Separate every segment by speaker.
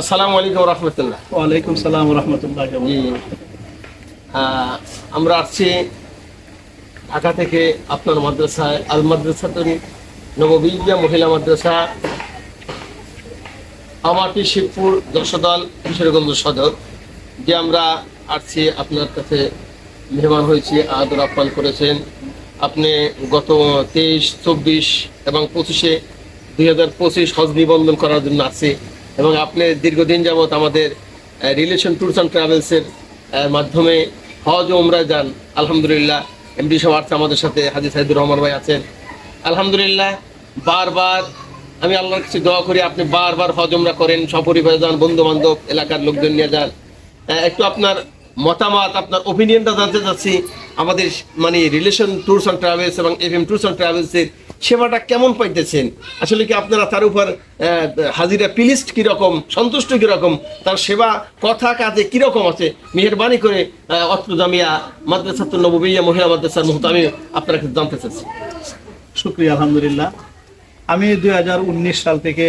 Speaker 1: আসসালামু আলাইকুম রহমতুল্লাহ।
Speaker 2: ওয়ালাইকুম সালাম রহমতুল্লাহ
Speaker 1: আমরা আসছি ঢাকা থেকে আপনার মাদ্রাসায় আল মাদ্রাসাতুল নববিদ্যা মহিলা মাদ্রাসা আমাটি শিবপুর যশোদল কিশোরগঞ্জ সদর যে আমরা আসছি আপনার কাছে মেহমান হয়েছি আদর আপ্যায়ন করেছেন। আপনি গত তেইশ চব্বিশ এবং পঁচিশে দুই হাজার পঁচিশ হজ নিবন্ধন করার জন্য আসছি। এবং আপনি দীর্ঘদিন যাবৎ আমাদের রিলেশন ট্যুরস অ্যান্ড ট্রাভেলসের মাধ্যমে হজ ও উমরা যান। আলহামদুলিল্লাহ এমডি আছে আমাদের সাথে, হাজি সাইদুর রহমান ভাই আছেন। আলহামদুলিল্লাহ, বারবার আমি আল্লাহর কাছে দোয়া করি, আপনি বারবার হজ উমরা করেন, সপরিবারে যান বন্ধু বান্ধব এলাকার লোকজন নিয়ে যান। একটু আপনার মতামত, আপনার ওপিনিয়নটা জানতে চাচ্ছি। আমাদের মানে রিলেশন ট্যুরস অ্যান্ড ট্রাভেলস এবং এফ এম ট্যুরস অ্যান্ড ট্রাভেলসের সেবাটা কেমন পাইতেছেন? আসলে কি আপনারা তার উপর হাজিরা প্লিস্ট কীরকম সন্তুষ্ট কীরকম তার সেবা কথা কাজে কীরকম আছে? মেহরবানি করে আহ, অত্র জামিয়া মাদ্রাসাতুল নববিয়া মহিলা মাদ্রাসার মুহূর্তে আমি আপনার জানতে চাচ্ছি।
Speaker 2: শুক্রিয়া আলহামদুলিল্লাহ। আমি দুই হাজার উনিশ সাল থেকে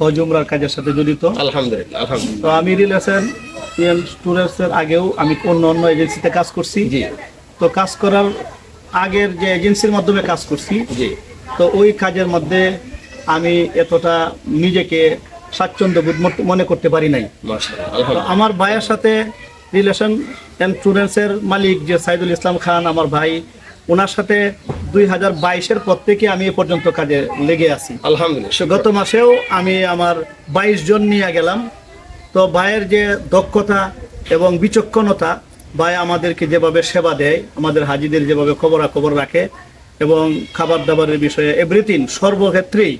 Speaker 2: হজ উমরার কাজের সাথে জড়িত।
Speaker 1: আলহামদুলিল্লাহ আলহামদুলিল্লাহ।
Speaker 2: তো আমি রিলেশন স্টুডেন্টসের আগেও আমি অন্য অন্য এজেন্সিতে কাজ করছি।
Speaker 1: জি।
Speaker 2: তো কাজ করার আগের যে এজেন্সির মাধ্যমে কাজ করছি।
Speaker 1: জি।
Speaker 2: তো ওই কাজের মধ্যে আমি এতটা নিজেকে স্বাচ্ছন্দ্য বোধ মনে করতে পারি নাই। আমার ভাইয়ের সাথে রিলেশন স্টুডেন্টসের মালিক যে সাইদুল ইসলাম খান আমার ভাই ওনার সাথে দুই হাজার বাইশের পর থেকে আমি এ পর্যন্ত কাজে লেগে আছি।
Speaker 1: আলহামদুলিল্লাহ
Speaker 2: গত মাসেও আমি আমার বাইশ জন নিয়ে গেলাম। তো ভাইয়ের যে দক্ষতা এবং বিচক্ষণতা ভাই আমাদেরকে যেভাবে সেবা দেয় আমাদের হাজিদের যেভাবে খবরাখবর রাখে এবং খাবার দাবারের বিষয়ে এভরিথিং সর্বক্ষেত্রেই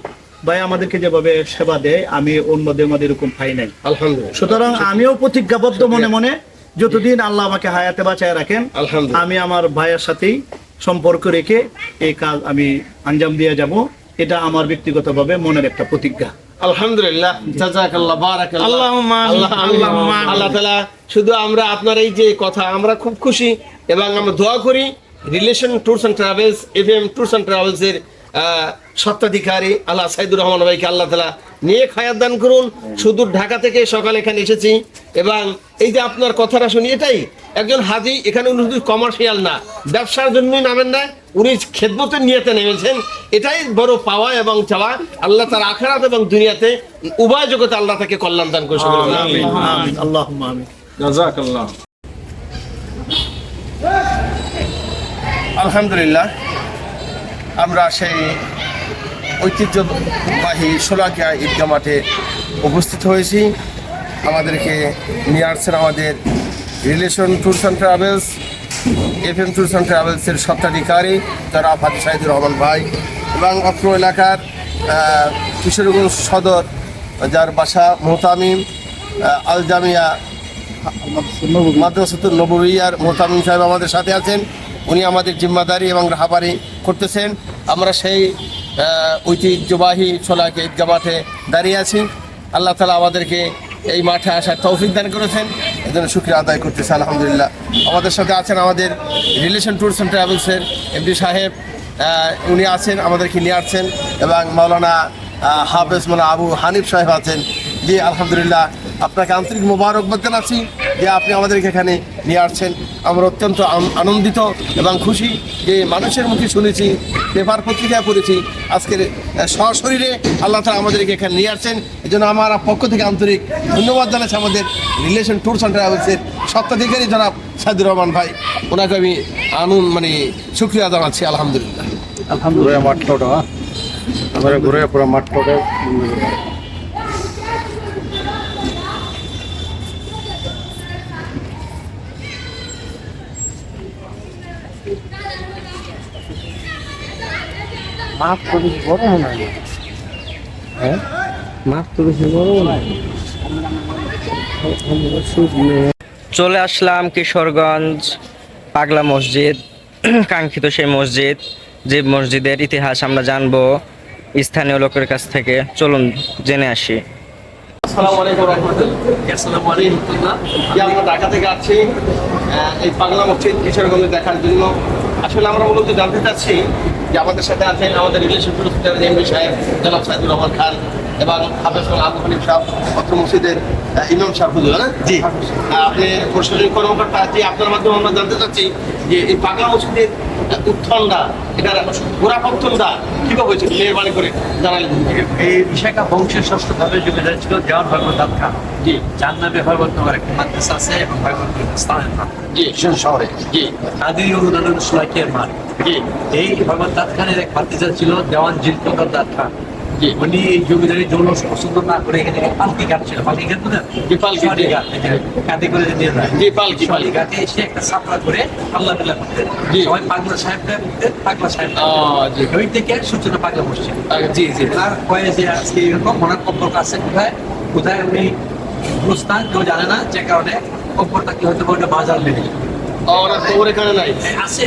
Speaker 2: ভাই আমাদেরকে যেভাবে সেবা দেয় আমি অন্যদের মধ্যে এরকম পাই নাই।
Speaker 1: আলহামদুলিল্লাহ।
Speaker 2: সুতরাং আমিও প্রতিজ্ঞাবদ্ধ মনে মনে যতদিন আল্লাহ আমাকে হায়াতে বাঁচায় রাখেন
Speaker 1: আলহামদুলিল্লাহ।
Speaker 2: আমি আমার ভাইয়ের সাথেই সম্পর্ক রেখে এই কাজ আমি আঞ্জাম দিয়ে যাব। এটা আমার ব্যক্তিগতভাবে মনের একটা প্রতিজ্ঞা।
Speaker 1: আলহামদুলিল্লাহ। জাজাকাল্লাহ বারাকাল্লাহ। আল্লাহ। আল্লাহ তাআলা শুধু আমরা আপনার এই যে কথা আমরা খুব খুশি এবং আমরা দোয়া করি। Relation tours and travels FM tours and travels এর আহ, স্বত্বাধিকারী আল্লাহ সাইদুর রহমান ভাইকে আল্লাহ তালা নিয়ে খায়াত দান করুন। শুধু ঢাকা থেকে সকালে এখানে এসেছি এবং এই যে আপনার কথাটা শুনি এটাই একজন হাজি এখানে উনি শুধু কমার্শিয়াল না ব্যবসার জন্যই নামেন না উনি খেদমতের নিয়েতে নেমেছেন। এটাই বড় পাওয়া এবং চাওয়া। আল্লাহ তার আখেরাত এবং দুনিয়াতে উভয় জগতে আল্লাহ তাকে কল্যাণ দান করে সকলে
Speaker 3: জাজাকাল্লাহ
Speaker 1: আলহামদুলিল্লাহ, আমরা সেই ঐতিহ্যবাহী সোলাকিয়া ঈদগা মাঠে উপস্থিত হয়েছি। আমাদেরকে নিয়ে আসছেন আমাদের relation tours and travels F M tours and ট্রাভেলসের স্বত্বাধিকারী তারা ফাতি সাহিদুর রহমান ভাই এবং অত্র এলাকার কিশোরগঞ্জ সদর, যার বাসা মোহতামিম আল জামিয়া মাদ্রাসাতুল নববিয়ার মোহতামিম সাহেব আমাদের সাথে আছেন। উনি আমাদের জিম্মাদারি এবং রাহাবারি করতেছেন। আমরা সেই ঐতিহ্যবাহী সোলাকে ঈদগা মাঠে দাঁড়িয়ে আছি। আল্লাহ তালা আমাদেরকে এই মাঠে আসার তৌফিক দান করেছেন। এজন্য শুক্রিয়া আদায় করতেছে, আলহামদুলিল্লাহ। আমাদের সাথে আছেন আমাদের রিলেশন ট্যুরস অ্যান্ড ট্রাভেলসের এমডি সাহেব। উনি আছেন, আমাদেরকে নিয়ে আসছেন এবং মাওলানা হাফেজ মোলা আবু হানিফ সাহেব আছেন। জি, আলহামদুলিল্লাহ। আপনাকে আন্তরিক মোবারকবাদ জানাচ্ছি যে আপনি আমাদেরকে এখানে নিয়ে আসছেন। আমরা অত্যন্ত আনন্দিত এবং খুশি যে মানুষের মুখে শুনেছি পেপার পত্রিকায় পড়েছি। আজকের সশরীরে আল্লাহ তালা আমাদেরকে এখানে নিয়ে আসছেন। এই জন্য আমার পক্ষ থেকে আন্তরিক ধন্যবাদ জানাচ্ছি আমাদের রিলেশন ট্যুরস অ্যান্ড ট্রাভেলসের সত্ত্বাধিকারী জনাব সাইদুর রহমান ভাই। ওনাকে আমি আনন্দ মানে শুক্রিয়া জানাচ্ছি আলহামদুলিল্লাহ।
Speaker 3: ঘুরে মাঠটা আমরা ঘুরে পুরো মাঠটা বড় মনে হয়? হ্যাঁ বড় মনে
Speaker 4: চলে আসলাম কিশোরগঞ্জ পাগলা মসজিদ, কাঙ্ক্ষিত সেই মসজিদ, যে মসজিদের ইতিহাস আমরা জানব স্থানীয় লোকের কাছ থেকে। চলুন জেনে আসি।
Speaker 1: এই পাগলা দেখার জন্য। আসলে আমরা মূলত জানতে চাচ্ছি যে আমাদের সাথে আছেন আমাদের রিলেশন এমপি সাহেব জনাব সাইদুর রহমান খান এবং হাফেজ আবু হানিফ সাহেব অত্র মসজিদের ইমাম সাহেব হুজুর না জি আপনি প্রশাসনিক কর্মকর্তা আছি আপনার মাধ্যমে আমরা জানতে চাচ্ছি যে এই পাগলা মসজিদের উত্থানটা এটার গোড়াপত্তনটা কীভাবে হয়েছিল মেহরবানি করে জানালেন।
Speaker 5: এই বিশাখা বংশের ষষ্ঠ ধাপের জমিদার ছিল দেওয়ান ভগবত খান
Speaker 1: জি।
Speaker 5: যার নামে ভগবতনগর একটা মাদ্রাসা আছে এবং ভগবতনগর স্থানের নাম
Speaker 1: জি। শহরে। জি।
Speaker 5: আদি অনুদান সুলাইকের মাঠ।
Speaker 1: জি।
Speaker 5: এই ভগবত খানের এক ভাতিজা ছিল দেওয়ান জিলকদর দাদ খান
Speaker 1: জি।
Speaker 5: উনি এই জমিদারি জৌল পছন্দ না করে এখানে পালকি কাটছিল পালকি কাট বুঝেন
Speaker 1: জি, পালকি, জি।
Speaker 5: কাঁধে করে নিয়ে যায়
Speaker 1: জি, পালকি, পালকি।
Speaker 5: ঘাটে এসে একটা সাপড়া করে আল্লাহ বিল্লাহ করতেন।
Speaker 1: জি।
Speaker 5: সবাই পাগলা বলতেন পাগলা সাহেব
Speaker 1: জি।
Speaker 5: ওই থেকে সূচনা পাগলা মসজিদ
Speaker 1: জি জি।
Speaker 5: আর কয়ে যে আজকে এরকম ওনার সম্পর্ক আছে কোথায়? কোথায় উনি গুরুস্থান কেউ জানে না যে কারণে কব্বরটা কি বা ওটা বাজার লেগে
Speaker 1: ওরা তো এখানে নাই।
Speaker 5: আছে।